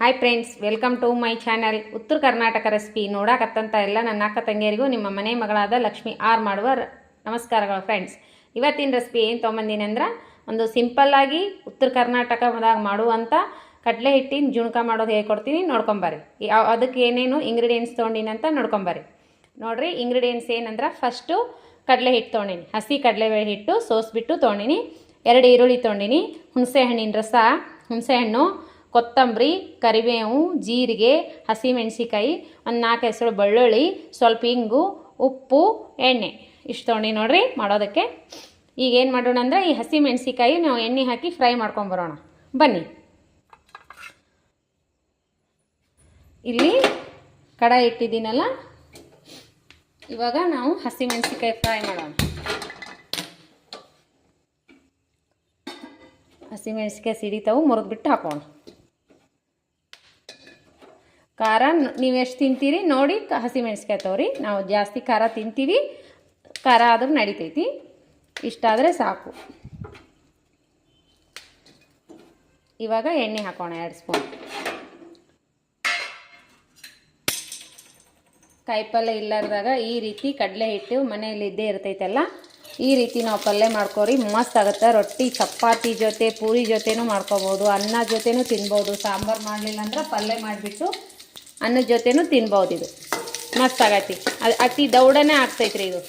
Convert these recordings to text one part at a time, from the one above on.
Hi friends welcome to my channel Uttara Karnataka recipe ನೋಡಕತ್ತಂತ ಎಲ್ಲ ನನ್ನ ಅಕ್ಕ ತಂಗಿಯರಿಗೂ, ನಿಮ್ಮ ಮನೆ ಮಗಳಾದ ಲಕ್ಷ್ಮಿ ಆರ್ ಮಾಡುವ ನಮಸ್ಕಾರಗಳು ಫ್ರೆಂಡ್ಸ್ ಇವತ್ತಿನ ರೆಸಿಪಿ ಏನು ತೊಗೊಂಬಂದೀನಿ ಅಂದ್ರೆ, ಒಂದು ಸಿಂಪಲ್ಲಾಗಿ ಉತ್ತರ ಕರ್ನಾಟಕದಾಗ ಮಾಡುವಂಥ ಕಡಲೆ ಹಿಟ್ಟಿನ ಜುಣಕ ಮಾಡೋದು ಹೇಳ್ಕೊಡ್ತೀನಿ ನೋಡ್ಕೊಂಬರ್ರಿ. ಅದಕ್ಕೆ ಏನೇನು ಇಂಗ್ರೀಡಿಯೆಂಟ್ಸ್ ತೊಗೊಂಡಿನಿ ಅಂತ ನೋಡ್ಕೊಂಬರ್ರಿ. ನೋಡ್ರಿ ಇಂಗ್ರೀಡಿಯೆಂಟ್ಸ್ ಏನಂದ್ರೆ ಫಸ್ಟು ಕಡಲೆ ಹಿಟ್ಟು ತೊಗೊಂಡಿನಿ. ಹಸಿ ಕಡಲೆಬೇಳೆ ಹಿಟ್ಟು, ಸೋಸ್ಬಿಟ್ಟು ತೊಗೊಂಡಿನಿ. ಎರಡು ಈರುಳ್ಳಿ ತೊಗೊಂಡಿನಿ. ಹುಣಸೆ ಹಣ್ಣಿನ ರಸ ಹುಣಸೆ ಹಣ್ಣು ಕೊತ್ತಂಬರಿ, ಕರಿಬೇವು, ಜೀರಿಗೆ ಹಸಿಮೆಣ್ಸಿಕಾಯಿ ಒಂದು ನಾಲ್ಕು ಹೆಸರು ಬೆಳ್ಳುಳ್ಳಿ, ಸ್ವಲ್ಪ ಇಂಗು, ಉಪ್ಪು, ಎಣ್ಣೆ. ಇಷ್ಟು ತೊಗೊಂಡು ನೋಡ್ರಿ ಮಾಡೋದಕ್ಕೆ. ಈಗ ಏನು ಮಾಡೋಣ ಅಂದರೆ ಈ ಹಸಿ ಮೆಣಸಿಕಾಯಿ ನಾವು ಎಣ್ಣೆ ಹಾಕಿ ಫ್ರೈ ಮಾಡ್ಕೊಂಬರೋಣ ಬನ್ನಿ. ಇಲ್ಲಿ ಕಡಾಯಿ ಇಟ್ಟಿದ್ದೀನಲ್ಲ? ಇವಾಗ ನಾವು ಹಸಿ ಮೆಣಸಿಕಾಯಿ ಫ್ರೈ ಮಾಡೋಣ. ಹಸಿ ಮೆಣಸಿಕಾಯಿ ಸಿಡಿತಾವು ಮುರಿದ್ಬಿಟ್ಟು ಹಾಕೋಣ. ಖಾರ, ನೀವು ಎಷ್ಟು ತಿಂತೀರಿ? ನೋಡಿ, ಕ- ಹಸಿ ಮೆಣಸಿಕಾಯಿ ತಗೋರಿ ನಾವು ಜಾಸ್ತಿ ಖಾರ ತಿಂತೀವಿ. ಖಾರ ಆದರೂ ನಡಿತೈತಿ. ಇಷ್ಟಾದರೆ ಸಾಕು. ಇವಾಗ ಎಣ್ಣೆ ಹಾಕೋಣ, ಎರಡು ಸ್ಪೂನ್. ಕಾಯಿಪಲ್ಯ ಇಲ್ಲಾರ್ದಾಗ ಈ ರೀತಿ ಕಡಲೆ ಹಿಟ್ಟು ಮನೆಯಲ್ಲಿ ಇದ್ದೇ ಇರ್ತೈತಲ್ಲ, ಈ ರೀತಿ ನಾವು ಪಲ್ಯ ಮಾಡ್ಕೋರಿ, ಮಸ್ತ್ ಆಗುತ್ತೆ. ರೊಟ್ಟಿ, ಚಪಾತಿ ಜೊತೆ, ಪೂರಿ ಜೊತೆನೂ ಮಾಡ್ಕೋಬೋದು, ಅನ್ನ ಜೊತೆನೂ ತಿನ್ಬೋದು. ಸಾಂಬಾರು ಮಾಡಲಿಲ್ಲ ಅಂದ್ರೆ ಪಲ್ಯ ಮಾಡಿಬಿಟ್ಟು ಅನ್ನದ ಜೊತೆನೂ ತಿನ್ಬೋದು ಇದು. ಮಸ್ತ್ ಆಗೈತಿ. ಅದು ಅತಿ ದೌಡನೇ ಆಗ್ತೈತ್ರಿ ಇದು.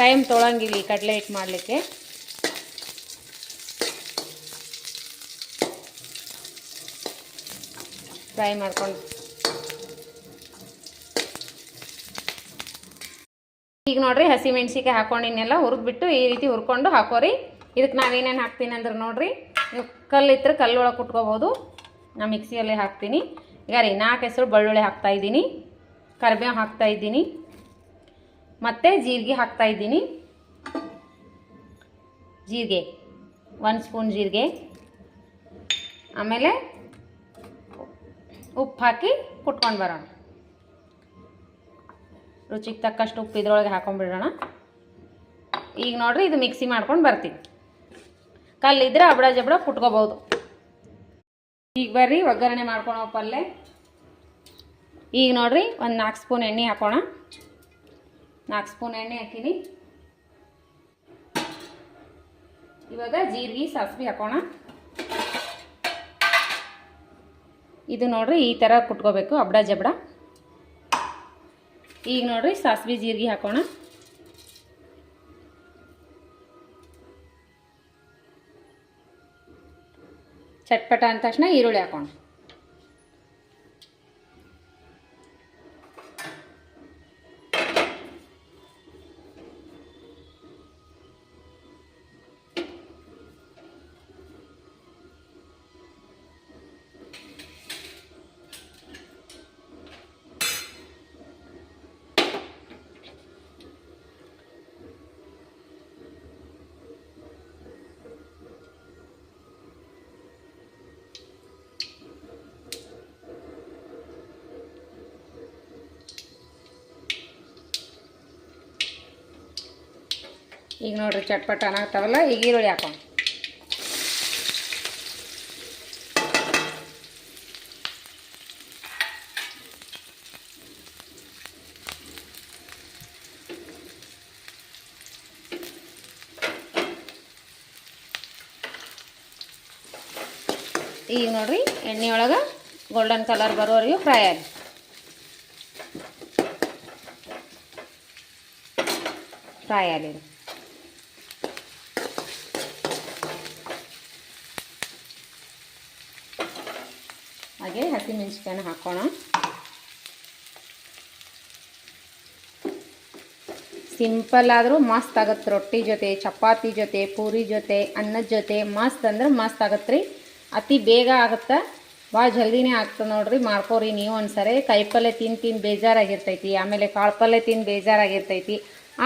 ಟೈಮ್ ತೊಳಂಗಿಲ್ಲ ಈ ಕಡಲೆ ಹಿಟ್ಟು ಮಾಡಲಿಕ್ಕೆ. ಫ್ರೈ ಮಾಡ್ಕೊಂಡು. ಈಗ ನೋಡ್ರಿ ಹಸಿ ಮೆಣಸಿಕಾಯಿ ಹಾಕೊಂಡಿನೆಲ್ಲ ಹುರಿದ್ಬಿಟ್ಟು ಈ ರೀತಿ ಹುರ್ಕೊಂಡು ಹಾಕೋರಿ. ಇದಕ್ಕೆ ನಾವೇನೇನು ಹಾಕ್ತೀನಿ ಅಂದ್ರೆ ನೋಡ್ರಿ. ನೀವು ಕಲ್ಲಿದ್ರೆ ಕಲ್ಲೊಳಗೆ ಕುಟ್ಕೋಬೋದು ನಾ ಮಿಕ್ಸಿಯಲ್ಲಿ ಹಾಕ್ತೀನಿ. ಈಗ ರೀ, ನಾಲ್ಕು ಹೆಸರು ಬೆಳ್ಳುಳ್ಳಿ ಹಾಕ್ತಾ ಇದ್ದೀನಿ, ಕರಿಬೇವು ಹಾಕ್ತಾ ಇದ್ದೀನಿ, ಮತ್ತು ಜೀರಿಗೆ ಹಾಕ್ತಾ ಇದ್ದೀನಿ. ಜೀರಿಗೆ ಒಂದು ಸ್ಪೂನ್ ಜೀರಿಗೆ. ಆಮೇಲೆ ಉಪ್ಪು ಹಾಕಿ ಕುಟ್ಕೊಂಡು ಬರೋಣ. ರುಚಿಗೆ ತಕ್ಕಷ್ಟು ಉಪ್ಪು ಇದ್ರೊಳಗೆ ಹಾಕೊಂಡ್ಬಿಡೋಣ. ಈಗ ನೋಡ್ರಿ, ಇದು ಮಿಕ್ಸಿ ಮಾಡ್ಕೊಂಡು ಬರ್ತೀನಿ. ಕಲ್ಲಿದ್ರೆ ಅಬಡ ಜಬಡ ಕುಟ್ಕೋಬೋದು. ಈಗ ಬರ್ರಿ, ಒಗ್ಗರಣೆ ಮಾಡ್ಕೊಳೋ ಪಲ್ಯ ಈಗ ನೋಡ್ರಿ ಒಂದು ನಾಲ್ಕು ಸ್ಪೂನ್ ಎಣ್ಣೆ ಹಾಕೋಣ. ನಾಲ್ಕು ಸ್ಪೂನ್ ಎಣ್ಣೆ ಹಾಕಿನಿ. ಇವಾಗ ಜೀರಿಗೆ, ಸಾಸಿವೆ ಹಾಕೋಣ. ಇದು ನೋಡ್ರಿ ಈ ಥರ ಕುಟ್ಕೋಬೇಕು, ಅಬ್ಡ ಜಬಡ. ಈಗ ನೋಡ್ರಿ ಸಾಸಿವೆ, ಜೀರಿಗೆ ಹಾಕೋಣ. ಚಟ್ಪಟ ಅಂದ ತಕ್ಷಣ ಈರುಳ್ಳಿ ಹಾಕೋಣ. ಈಗ ನೋಡ್ರಿ ಚಟ್ಪಟ ಅನ್ನಾಗ್ತಾವಲ್ಲ ಈಗ ಈರುಳ್ಳಿ ಹಾಕೋಣ. ಈಗ ನೋಡ್ರಿ ಎಣ್ಣೆ ಒಳಗೆ ಗೋಲ್ಡನ್ ಕಲರ್ ಬರೋವರೆಗೂ ಫ್ರೈ ಆಗಿ ಫ್ರೈ ಆಗಲಿ. ಹಾಗೆ ಹಸಿಮೆಣಸಿಕಾಯನ್ನ ಹಾಕೋಣ. ಸಿಂಪಲ್ ಆದರೂ ಮಸ್ತ್ ಆಗತ್ತೆ ರೊಟ್ಟಿ ಜೊತೆ, ಚಪಾತಿ ಜೊತೆ, ಪೂರಿ ಜೊತೆ, ಅನ್ನದ ಜೊತೆ, ಮಸ್ತ್ ಅಂದ್ರೆ ಮಸ್ತ್ ಆಗತ್ತೆ ರೀ. ಅತಿ ಬೇಗ ಆಗುತ್ತೆ. ಭಾಳ ಜಲ್ದಿನೇ ಆಗ್ತದೆ ನೋಡ್ರಿ, ಮಾಡ್ಕೋರಿ ನೀವು ಒಂದ್ಸರಿ. ಕಾಯಿಪಲ್ಲೆ ತಿಂದು ತಿಂದು ಬೇಜಾರಾಗಿರ್ತೈತಿ, ಆಮೇಲೆ ಕಾಳು ಪಲ್ಯ ತಿಂದು ಬೇಜಾರಾಗಿರ್ತೈತಿ.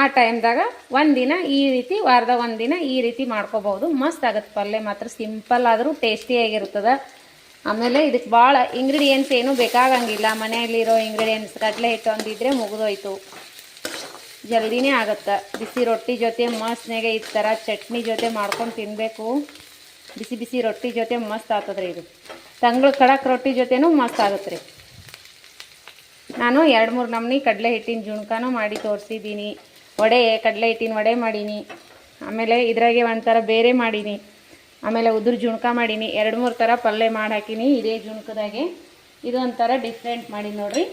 ಆ ಟೈಮ್ದಾಗ ಒಂದಿನ ಈ ರೀತಿ ವಾರದ ಒಂದಿನ ಈ ರೀತಿ ಮಾಡ್ಕೋಬಹುದು. ಮಸ್ತ್ ಆಗತ್ತೆ ಪಲ್ಯ ಮಾತ್ರ. ಸಿಂಪಲ್ ಆದರೂ ಟೇಸ್ಟಿಯಾಗಿರ್ತದೆ ಆಮೇಲೆ ಇದಕ್ಕೆ ಭಾಳ ಇಂಗ್ರೀಡಿಯೆಂಟ್ಸ್ ಏನೂ ಬೇಕಾಗಂಗಿಲ್ಲ. ಮನೆಯಲ್ಲಿರೋ ಇಂಗ್ರೀಡಿಯೆಂಟ್ಸ್ ಕಡಲೆ ಹಿಟ್ಟು ಒಂದಿದ್ರೆ ಮುಗಿದೋಯ್ತು. ಜಲ್ದಿನೇ ಆಗುತ್ತೆ. ಬಿಸಿ ರೊಟ್ಟಿ ಜೊತೆ ಮಸ್ತ್ನಾಗೆ ಈ ಥರ ಚಟ್ನಿ ಜೊತೆ ಮಾಡ್ಕೊಂಡು ತಿನ್ನಬೇಕು ಬಿಸಿ ಬಿಸಿ ರೊಟ್ಟಿ ಜೊತೆ ಮಸ್ತ್ ಆಗ್ತದ್ರಿ ಇದು. ತಂಗಳ ಕಡಕ್ ರೊಟ್ಟಿ ಜೊತೆನೂ ಮಸ್ತ್ ಆಗುತ್ತೆ ರೀ ನಾನು ಎರಡು ಮೂರು ನಮ್ನಿ ಕಡಲೆ ಹಿಟ್ಟಿನ ಜುಣ್ಕಾನು ಮಾಡಿ ತೋರಿಸಿದ್ದೀನಿ. ವಡೆ ಕಡಲೆ ಹಿಟ್ಟಿನ ವಡೆ ಮಾಡೀನಿ. ಆಮೇಲೆ ಇದ್ರಾಗೆ ಒಂಥರ ಬೇರೆ ಮಾಡೀನಿ. ಆಮೇಲೆ ಉದುರು ಜುಣಕ ಮಾಡೀನಿ. ಎರಡು ಮೂರು ಥರ ಪಲ್ಯ ಮಾಡಿ ಹಾಕೀನಿ ಇದೇ ಜುಣ್ಕದಾಗೆ. ಇದು ಒಂಥರ ಡಿಫ್ರೆಂಟ್ ಮಾಡಿ ನೋಡ್ರಿ.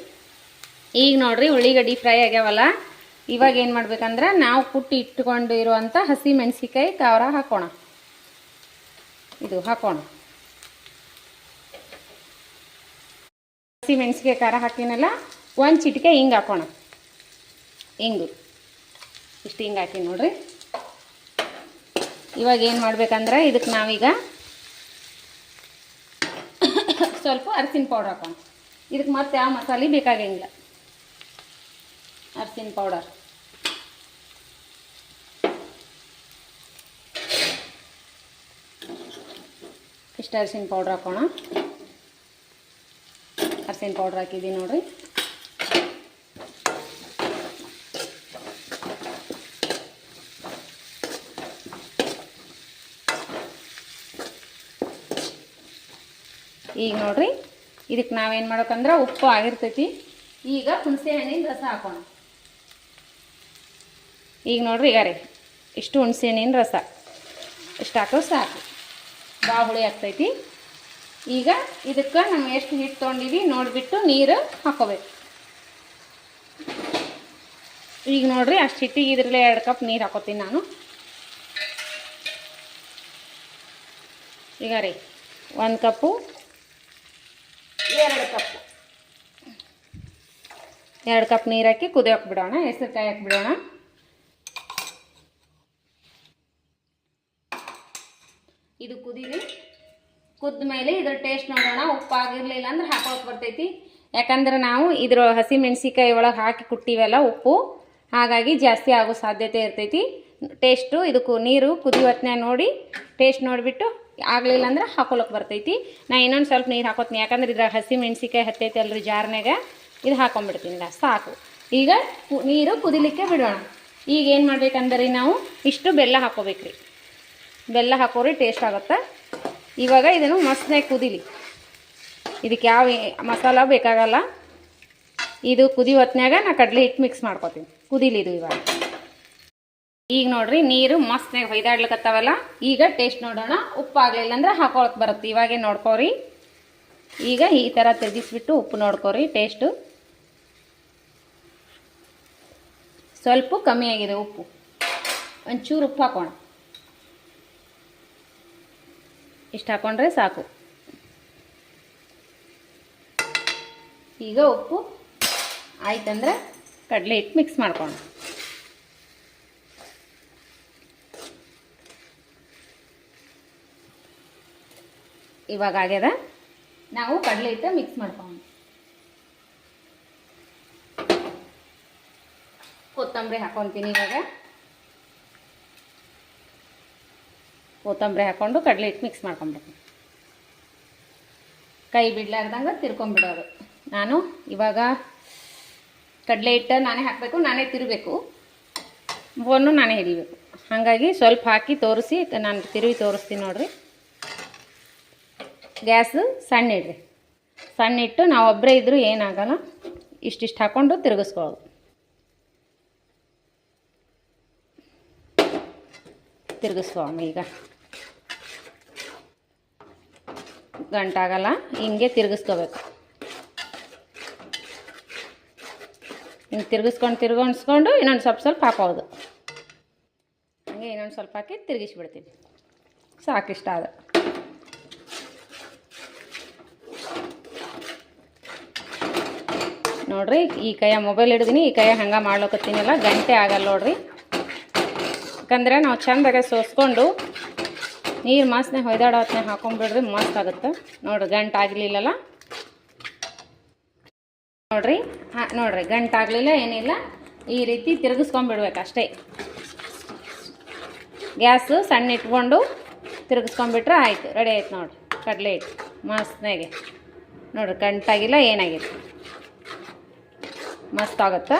ಈಗ ನೋಡ್ರಿ ಉಳ್ಳಿಗಡ್ಡಿ ಫ್ರೈ ಆಗ್ಯಾವಲ್ಲ, ಇವಾಗ ಏನು ಮಾಡ್ಬೇಕಂದ್ರೆ ನಾವು ಕುಟ್ಟಿ ಇಟ್ಕೊಂಡು ಇರುವಂಥ ಹಸಿ ಮೆಣಸಿಕಾಯಿ ಖಾರ ಹಾಕೋಣ. ಇದು ಹಾಕೋಣ. ಹಸಿ ಮೆಣಸಿಗೆ ಖಾರ ಹಾಕಿನಲ್ಲ, ಒಂದು ಚಿಟಿಕೆ ಹಿಂಗೆ ಹಾಕೋಣ. ಹಿಂಗು. ಇಷ್ಟು ಹಿಂಗೆ ಹಾಕಿ ನೋಡ್ರಿ. ಇವಾಗ ಏನು ಮಾಡ್ಬೇಕಂದ್ರೆ ಇದಕ್ಕೆ ನಾವೀಗ ಸ್ವಲ್ಪ ಅರಸಿನ ಪೌಡ್ರ್ ಹಾಕೋಣ. ಇದಕ್ಕೆ ಮತ್ತೆ ಯಾವ ಮಸಾಲೆ ಬೇಕಾಗಂಗಿಲ್ಲ ಅರಸಿನ ಪೌಡರ್ ಇಷ್ಟು ಅರಸಿನ ಪೌಡ್ರ್ ಹಾಕೋಣ. ಅರಸಿನ ಪೌಡ್ರ್ ಹಾಕಿದ್ದೀನಿ ನೋಡ್ರಿ. ಈಗ ನೋಡ್ರಿ ಇದಕ್ಕೆ ನಾವೇನು ಮಾಡ್ಬೇಕಂದ್ರೆ ಉಪ್ಪು ಆಗಿರ್ತೈತಿ. ಈಗ ಹುಣಸೆ ಹಣ್ಣಿನ ರಸ ಹಾಕೋಣ. ಈಗ ನೋಡ್ರಿ, ಈಗ ರೀ, ಇಷ್ಟು ಹುಣಸೆ ಹಣ್ಣಿನ ರಸ. ಇಷ್ಟು ಹಾಕೋ ಸಾಕು. ಭಾಳ ಹುಳಿ ಆಗ್ತೈತಿ. ಈಗ ಇದಕ್ಕೆ ನಾವು ಎಷ್ಟು ಹಿಟ್ಟು ತೊಗೊಂಡಿವಿ ನೋಡಿಬಿಟ್ಟು ನೀರು ಹಾಕೋಬೇಕು. ಈಗ ನೋಡ್ರಿ, ಅಷ್ಟು ಹಿಟ್ಟಿಗೆ ಇದ್ರಲ್ಲೇ ಎರಡು ಕಪ್ ನೀರು ಹಾಕೋತೀನಿ ನಾನು. ಈಗ ರೀ, ಒಂದು ಕಪ್ಪು ಎರಡು ಕಪ್. ಎರಡು ಕಪ್ ನೀರು ಹಾಕಿ ಕುದಿಯೋಕೆ ಬಿಡೋಣ ಹೆಸರು ಕಾಯಿ ಬಿಡೋಣ ಇದು ಕುದೀವಿ ಕುದ್ದ ಮೇಲೆ ಇದ್ರ ಟೇಸ್ಟ್ ನೋಡೋಣ ಉಪ್ಪು ಆಗಿರಲಿಲ್ಲ ಅಂದ್ರೆ ಹಾಕೋಕೆ ಬರ್ತೈತಿ. ಯಾಕಂದ್ರೆ ನಾವು ಇದ್ರ ಹಸಿ ಮೆಣಸಿಕಾಯಿ ಒಳಗೆ ಹಾಕಿ ಕುಟ್ಟಿವಲ್ಲ ಉಪ್ಪು. ಹಾಗಾಗಿ ಜಾಸ್ತಿ ಆಗೋ ಸಾಧ್ಯತೆ ಇರ್ತೈತಿ. ಟೇಸ್ಟು ಇದಕ್ಕೂ ನೀರು ಕುದಿಯೋತ್ನ್ಯಾಗ ನೋಡಿ ಟೇಸ್ಟ್ ನೋಡಿಬಿಟ್ಟು ಆಗಲಿಲ್ಲ ಅಂದ್ರೆ ಹಾಕೊಳಕ್ಕೆ ಬರ್ತೈತಿ. ನಾ ಇನ್ನೊಂದು ಸ್ವಲ್ಪ ನೀರು ಹಾಕೋತೀನಿ. ಯಾಕಂದ್ರೆ ಇದ್ರಾಗ ಹಸಿ ಮೆಣಸಿಕಾಯಿ ಹತ್ತೈತಿ ಅಲ್ರಿ ಜಾರ್ನಾಗ ಇದು ಹಾಕೊಂಡ್ಬಿಡ್ತೀನಿ ನಾ. ಸಾಕು. ಈಗ ನೀರು ಕುದಿಲಿಕ್ಕೆ ಬಿಡೋಣ. ಈಗ ಏನು ಮಾಡ್ಬೇಕಂದ್ರೆ ನಾವು? ಇಷ್ಟು ಬೆಲ್ಲ ಹಾಕೋಬೇಕ್ರಿ. ಬೆಲ್ಲ ಹಾಕೋರಿ ಟೇಸ್ಟ್ ಆಗುತ್ತೆ? ಇವಾಗ ಇದನ್ನು ಮಸ್ತಾಗಿ ಕುದಿಲಿ. ಇದಕ್ಕೆ ಯಾವ ಮಸಾಲ ಬೇಕಾಗಲ್ಲ. ಇದು ಕುದಿ ಹೊತ್ನ್ಯಾಗ ನಾ ಕಡಲೆ ಹಿಟ್ಟು ಮಿಕ್ಸ್ ಮಾಡ್ಕೊತೀನಿ. ಕುದಿಲಿ ಇದು ಇವಾಗ. ಈಗ ನೋಡ್ರಿ, ನೀರು ಮಸ್ತ್ನಾಗ ಹೊಯ್ದಾಡ್ಲಿಕ್ಕತ್ತಾವಲ್ಲ ಈಗ ಟೇಸ್ಟ್ ನೋಡೋಣ ಉಪ್ಪು ಆಗಲಿಲ್ಲ ಅಂದ್ರೆ ಹಾಕೊಳಕ್ ಬರುತ್ತೆ. ಇವಾಗೇ ನೋಡ್ಕೋರಿ. ಈಗ ಈ ಥರ ತಿರುಗಿಸ್ಬಿಟ್ಟು ಉಪ್ಪು ನೋಡ್ಕೋರಿ ಟೇಸ್ಟು ಸ್ವಲ್ಪ ಕಮ್ಮಿ ಆಗಿದೆ ಉಪ್ಪು. ಒಂಚೂರು ಉಪ್ಪು ಹಾಕೋಣ. ಇಷ್ಟು ಹಾಕೊಂಡ್ರೆ ಸಾಕು. ಈಗ ಉಪ್ಪು ಆಯ್ತಂದ್ರೆ ಕಡಲೆ ಹಿಟ್ಟು ಮಿಕ್ಸ್ ಮಾಡ್ಕೊಂಡು ಇವಾಗ ಆಗ್ಯದ? ನಾವು ಕಡಲೆ ಹಿಟ್ಟು ಮಿಕ್ಸ್ ಮಾಡ್ಕೊಂಡು ಕೊತ್ತಂಬರಿ ಹಾಕೊತೀನಿ ಇವಾಗ. ಕೊತ್ತಂಬರಿ ಹಾಕ್ಕೊಂಡು ಕಡಲೆ ಹಿಟ್ಟು ಮಿಕ್ಸ್ ಮಾಡ್ಕೊಂಬಿಡ್ತೀನಿ ಕೈ ಬಿಡ್ಲಾರ್ದಂಗೆ ತಿರ್ಕೊಂಬಿಡೋದು ನಾನು ಇವಾಗ ಕಡಲೆ ಹಿಟ್ಟು ನಾನೇ ಹಾಕಬೇಕು, ನಾನೇ ತಿರ್ಬೇಕು. ಬೋನು ನಾನೇ ಹಿಡಿಬೇಕು. ಹಾಗಾಗಿ ಸ್ವಲ್ಪ ಹಾಕಿ ತೋರಿಸಿ, ನಾನು ತಿರುವಿ ತೋರಿಸ್ತೀನಿ ನೋಡ್ರಿ. ಗ್ಯಾಸ್ ಸಣ್ಣ ಇಡ್ರಿ. ಸಣ್ಣ ಇಟ್ಟು ನಾವು ಒಬ್ಬರೇ ಇದ್ದರೂ ಏನಾಗಲ್ಲ, ಇಷ್ಟಿಷ್ಟು ಹಾಕ್ಕೊಂಡು ತಿರುಗಿಸ್ಕೊಳ್ಳೋದು ತಿರುಗಿಸ್ಕೊಳ್ಳೋಣ ಈಗ. ಗಂಟಾಗಲ್ಲ ಹಿಂಗೆ ತಿರುಗಿಸ್ಕೋಬೇಕು. ಹಿಂಗೆ ತಿರುಗಿಸ್ಕೊಂಡು ತಿರುಗಿಸ್ಕೊಂಡು ಇನ್ನೊಂದು ಸ್ವಲ್ಪ ಸ್ವಲ್ಪ ಹಾಕೋದು. ಹಂಗೆ ಇನ್ನೊಂದು ಸ್ವಲ್ಪ ಹಾಕಿ ತಿರುಗಿಸ್ಬಿಡ್ತೀವಿ ಸಾಕಿಷ್ಟ ಅದು ನೋಡ್ರಿ, ಈ ಕೈಯ ಮೊಬೈಲ್ ಹಿಡಿದೀನಿ, ಈ ಕೈಯ ಹಂಗೆ ಮಾಡ್ಲಕತ್ತೀನಲ್ಲ, ಗಂಟೆ ಆಗಲ್ಲ ನೋಡ್ರಿ. ಯಾಕಂದ್ರೆ ನಾವು ಚಂದಾಗ ಸೋಸ್ಕೊಂಡು ನೀರು ಮಾಸ್ನೆ ಹೊಯ್ದಾಡೋ ಹೊತ್ನಾಗ ಹಾಕೊಂಡ್ಬಿಡ್ರಿ ಮಸ್ತ್ ಆಗುತ್ತೆ. ನೋಡ್ರಿ, ಗಂಟು ಆಗಲಿಲ್ಲಲ್ಲ. ನೋಡ್ರಿ, ಹಾಂ, ನೋಡ್ರಿ, ಗಂಟು ಆಗಲಿಲ್ಲ, ಏನಿಲ್ಲ. ಈ ರೀತಿ ತಿರುಗಿಸ್ಕೊಂಡ್ಬಿಡ್ಬೇಕು ಅಷ್ಟೇ. ಗ್ಯಾಸು ಸಣ್ಣ ಇಟ್ಕೊಂಡು ತಿರುಗಿಸ್ಕೊಂಡ್ಬಿಟ್ರೆ ಆಯಿತು, ರೆಡಿ ಆಯ್ತು ನೋಡ್ರಿ, ಕಡಲೆ ಇಟ್ಟು ಮಸ್ತ್ನಾಗೆ ನೋಡ್ರಿ, ಗಂಟಾಗಿಲ್ಲ, ಏನಾಗಿಲ್ಲ. ಮಸ್ತ್ ಆಗುತ್ತೆ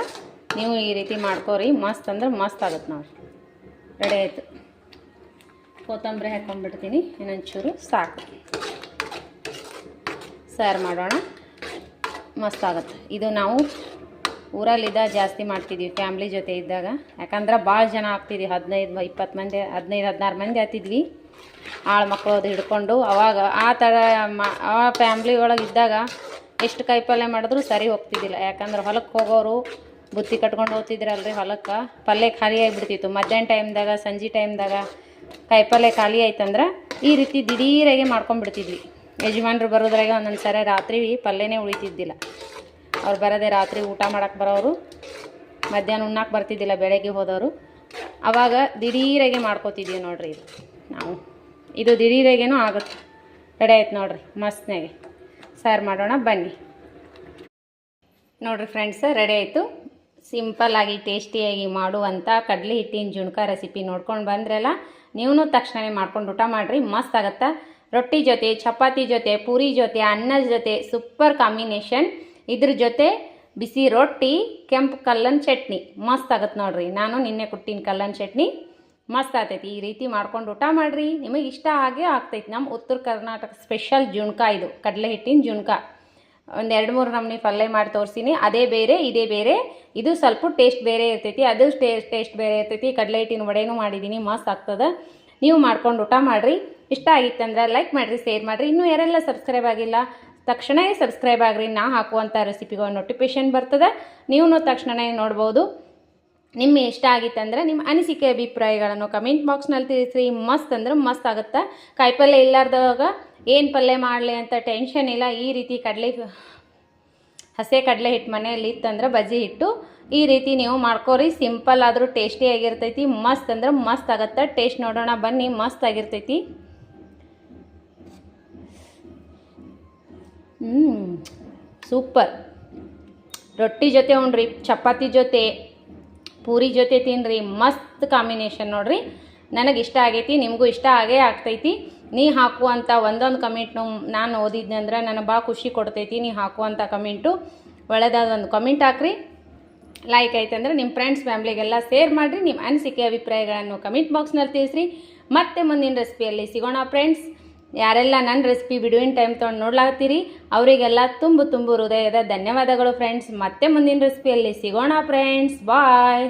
ನೀವು ಈ ರೀತಿ ಮಾಡ್ಕೋರಿ. ಮಸ್ತ್ ಅಂದ್ರೆ ಮಸ್ತ್ ಆಗುತ್ತೆ ನಾವು ರೆಡಿ ಆಯಿತು. ಕೊತ್ತಂಬರಿ ಹಾಕ್ಕೊಂಡ್ಬಿಡ್ತೀನಿ ಇನ್ನೊಂಚೂರು ಸಾಕು. ಸಾರು ಮಾಡೋಣ. ಮಸ್ತ್ ಆಗುತ್ತೆ. ಇದು ನಾವು ಊರಲ್ಲಿದ್ದಾಗ ಜಾಸ್ತಿ ಮಾಡ್ತಿದ್ದೀವಿ ಫ್ಯಾಮ್ಲಿ ಜೊತೆ ಇದ್ದಾಗ. ಯಾಕಂದ್ರೆ ಭಾಳ ಜನ ಆಗ್ತಿದ್ವಿ. ಹದಿನೈದು ಇಪ್ಪತ್ತು ಮಂದಿ, ಹದಿನೈದು, ಹದಿನಾರು ಮಂದಿ ಆಗ್ತಿದ್ವಿ. ಆಳು ಮಕ್ಕಳು ಅದು ಹಿಡ್ಕೊಂಡು. ಅವಾಗ ಆ ಥರ ಮ, ಆ ಫ್ಯಾಮ್ಲಿ ಒಳಗೆ ಇದ್ದಾಗ ಎಷ್ಟು ಕಾಯಿಪಲ್ಯ ಮಾಡಿದ್ರು ಸರಿ ಹೋಗ್ತಿದ್ದಿಲ್ಲ. ಯಾಕಂದ್ರೆ ಹೊಲಕ್ಕೆ ಹೋಗೋರು ಬುತ್ತಿ ಕಟ್ಕೊಂಡು ಹೋಗ್ತಿದ್ರಲ್ರಿ ಹೊಲಕ್ಕೆ. ಪಲ್ಯ ಖಾಲಿ ಆಗಿಬಿಡ್ತಿತ್ತು. ಮಧ್ಯಾಹ್ನ ಟೈಮ್ದಾಗ ಸಂಜೆ ಟೈಮ್ದಾಗ ಕಾಯಿಪಲ್ಯ ಖಾಲಿ ಆಯ್ತಂದ್ರೆ ಈ ರೀತಿ ದಿಢೀರಾಗೆ ಮಾಡ್ಕೊಂಡ್ಬಿಡ್ತಿದ್ವಿ. ಯಜಮಾನ್ರು ಬರೋದ್ರಾಗೆ ಒಂದೊಂದು ಸರಿ ರಾತ್ರಿ ಪಲ್ಯನೇ ಉಳಿತಿದ್ದಿಲ್ಲ. ಅವ್ರು ಬರೋದೇ ರಾತ್ರಿ ಊಟ ಮಾಡಕ್ಕೆ ಬರೋರು, ಮಧ್ಯಾಹ್ನ ಉಣ್ಣಕ್ಕೆ ಬರ್ತಿದ್ದಿಲ್ಲ, ಬೆಳಗ್ಗೆ ಹೋದವರು. ಆವಾಗ ದಿಢೀರಾಗೆ ಮಾಡ್ಕೋತಿದ್ವಿ ನೋಡ್ರಿ ಇದು. ನಾವು. ಇದು ದಿಢೀರಾಗೇನೂ ಆಗುತ್ತೆ ರೆಡಿ ಆಯ್ತು ನೋಡ್ರಿ ಮಸ್ತ್ನಾಗೆ ಸಾರು ಮಾಡೋಣ, ಬನ್ನಿ. ನೋಡ್ರಿ ಫ್ರೆಂಡ್ಸ್ ರೆಡಿ ಆಯಿತು? ಸಿಂಪಲ್ಲಾಗಿ ಟೇಸ್ಟಿಯಾಗಿ ಮಾಡುವಂಥ ಕಡಲೆ ಹಿಟ್ಟಿನ ಜುಣ್ಕ ರೆಸಿಪಿ ನೋಡ್ಕೊಂಡು ಬಂದ್ರಲ್ಲ ನೀವು ತಕ್ಷಣವೇ ಮಾಡ್ಕೊಂಡು ಊಟ ಮಾಡಿರಿ, ಮಸ್ತ್ ಆಗುತ್ತೆ? ರೊಟ್ಟಿ ಜೊತೆ, ಚಪಾತಿ ಜೊತೆ, ಪೂರಿ ಜೊತೆ, ಅನ್ನದ ಜೊತೆ ಸೂಪರ್ ಕಾಂಬಿನೇಷನ್ ಇದ್ರ ಜೊತೆ ಬಿಸಿ ರೊಟ್ಟಿ, ಕೆಂಪು ಕಲ್ಲನ್ ಚಟ್ನಿ. ಮಸ್ತ್ ಆಗುತ್ತೆ ನೋಡ್ರಿ. ನಾನು ನಿನ್ನೆ ಕುಟ್ಟಿನ ಕಲ್ಲನ್ ಚಟ್ನಿ. ಮಸ್ತ್ ಆಗ್ತೈತಿ. ಈ ರೀತಿ ಮಾಡ್ಕೊಂಡು ಊಟ ಮಾಡಿರಿ. ನಿಮಗೆ ಇಷ್ಟ ಹಾಗೆ ಆಗ್ತೈತಿ. ನಮ್ಮ ಉತ್ತರ ಕರ್ನಾಟಕ ಸ್ಪೆಷಲ್ ಜುಣ್ಕ ಇದು. ಕಡಲೆ ಹಿಟ್ಟಿನ ಜುಣ್ಕ. ಒಂದು ಎರಡು ಮೂರು ನಮ್ಮನೆ ಪಲ್ಯ ಮಾಡಿ ತೋರಿಸ್ತೀನಿ ಅದೇ ಬೇರೆ, ಇದೇ ಬೇರೆ. ಇದು ಸ್ವಲ್ಪ ಟೇಸ್ಟ್ ಬೇರೆ ಇರ್ತೈತಿ. ಅದು ಟೇಸ್ಟ್ ಟೇಸ್ಟ್ ಬೇರೆ ಇರ್ತೈತಿ. ಕಡಲೆ ಹಿಟ್ಟಿನ ವಡೆನೂ ಮಾಡಿದ್ದೀನಿ ಮಸ್ತ್ ಆಗ್ತದೆ. ನೀವು ಮಾಡ್ಕೊಂಡು ಊಟ ಮಾಡಿರಿ. ಇಷ್ಟ ಆಗಿತ್ತಂದ್ರೆ ಲೈಕ್ ಮಾಡಿರಿ ಶೇರ್ ಮಾಡಿರಿ. ಇನ್ನೂ ಯಾರೆಲ್ಲ ಸಬ್ಸ್ಕ್ರೈಬ್ ಆಗಿಲ್ಲ, ತಕ್ಷಣವೇ ಸಬ್ಸ್ಕ್ರೈಬ್ ಆಗ್ರಿ. ನಾ ಹಾಕುವಂಥ ರೆಸಿಪಿಗೆ ನೋಟಿಫಿಕೇಶನ್ ಬರ್ತದೆ. ನೀವು ತಕ್ಷಣವೇ ನೋಡ್ಬೋದು. ನಿಮಗೆ ಇಷ್ಟ ಆಗಿತ್ತಂದ್ರೆ ನಿಮ್ಮ ಅನಿಸಿಕೆ ಅಭಿಪ್ರಾಯಗಳನ್ನು ಕಮೆಂಟ್ ಬಾಕ್ಸ್ನಲ್ಲಿ ತಿಳಿಸ್ರಿ. ಮಸ್ತ್ ಅಂದ್ರೆ ಮಸ್ತ್ ಆಗುತ್ತೆ. ಕಾಯಿಪಲ್ಯ ಇಲ್ಲಾರ್ದಾಗ ಏನು ಪಲ್ಯ ಮಾಡಲಿ ಅಂತ ಟೆನ್ಷನ್ ಇಲ್ಲ. ಈ ರೀತಿ ಕಡಲೆ ಹಸೆ ಕಡಲೆ ಹಿಟ್ಟು ಮನೆಯಲ್ಲಿ ಇತ್ತಂದ್ರೆ ಬಜ್ಜಿ ಹಿಟ್ಟು. ಈ ರೀತಿ ನೀವು ಮಾಡ್ಕೋರಿ. ಸಿಂಪಲ್ ಆದರೂ ಟೇಸ್ಟಿ ಆಗಿರ್ತೈತಿ. ಮಸ್ತ್ ಅಂದ್ರೆ ಮಸ್ತ್ ಆಗುತ್ತೆ. ಟೇಸ್ಟ್ ನೋಡೋಣ ಬನ್ನಿ. ಮಸ್ತ್ ಆಗಿರ್ತೈತಿ. ಹ್ಞೂ ಸೂಪರ್. ರೊಟ್ಟಿ ಜೊತೆ ಉಣ್ರಿ ಚಪಾತಿ ಜೊತೆ. ಪೂರಿ ಜೊತೆ ತಿನ್ನಿರಿ ಮಸ್ತ್ ಕಾಂಬಿನೇಷನ್ ನೋಡ್ರಿ. ನನಗೆ ಇಷ್ಟ ಆಗೈತಿ, ನಿಮಗೂ ಇಷ್ಟ ಆಗೇ ಆಗ್ತೈತಿ. ನೀ ಹಾಕುವಂಥ ಒಂದೊಂದು ಕಮೆಂಟ್ನು ನಾನು ಓದಿದ್ನೆ ಅಂದ್ರೆ ನನಗೆ ಭಾಳ ಖುಷಿ ಕೊಡ್ತೈತಿ ನೀ ಹಾಕುವಂಥ ಕಮೆಂಟು ಒಳ್ಳೆದಾದ ಒಂದು ಕಮೆಂಟ್ ಹಾಕ್ರಿ. ಲೈಕ್ ಆಯ್ತು ಅಂದ್ರೆ ನಿಮ್ಮ ಫ್ರೆಂಡ್ಸ್ ಫ್ಯಾಮ್ಲಿಗೆಲ್ಲ ಶೇರ್ ಮಾಡಿರಿ ನಿಮ್ಮ ಅನಿಸಿಕೆ, ಅಭಿಪ್ರಾಯಗಳನ್ನು ಕಮೆಂಟ್ ಬಾಕ್ಸ್ನಲ್ಲಿ ತಿಳಿಸ್ರಿ. ಮತ್ತೆ ಮುಂದಿನ ರೆಸಿಪಿಯಲ್ಲಿ ಸಿಗೋಣ ಫ್ರೆಂಡ್ಸ್ ಯಾರೆಲ್ಲ ನನ್ನ ರೆಸಿಪಿ ಬಿಡುವಿನ ಟೈಮ್ ತೊಗೊಂಡು ನೋಡ್ಲಾಗ್ತೀರಿ ಅವರಿಗೆಲ್ಲ ತುಂಬ ತುಂಬ ಹೃದಯದ ಧನ್ಯವಾದಗಳು ಫ್ರೆಂಡ್ಸ್ ಮತ್ತೆ ಮುಂದಿನ ರೆಸಿಪಿಯಲ್ಲಿ ಸಿಗೋಣ ಫ್ರೆಂಡ್ಸ್ ಬಾಯ್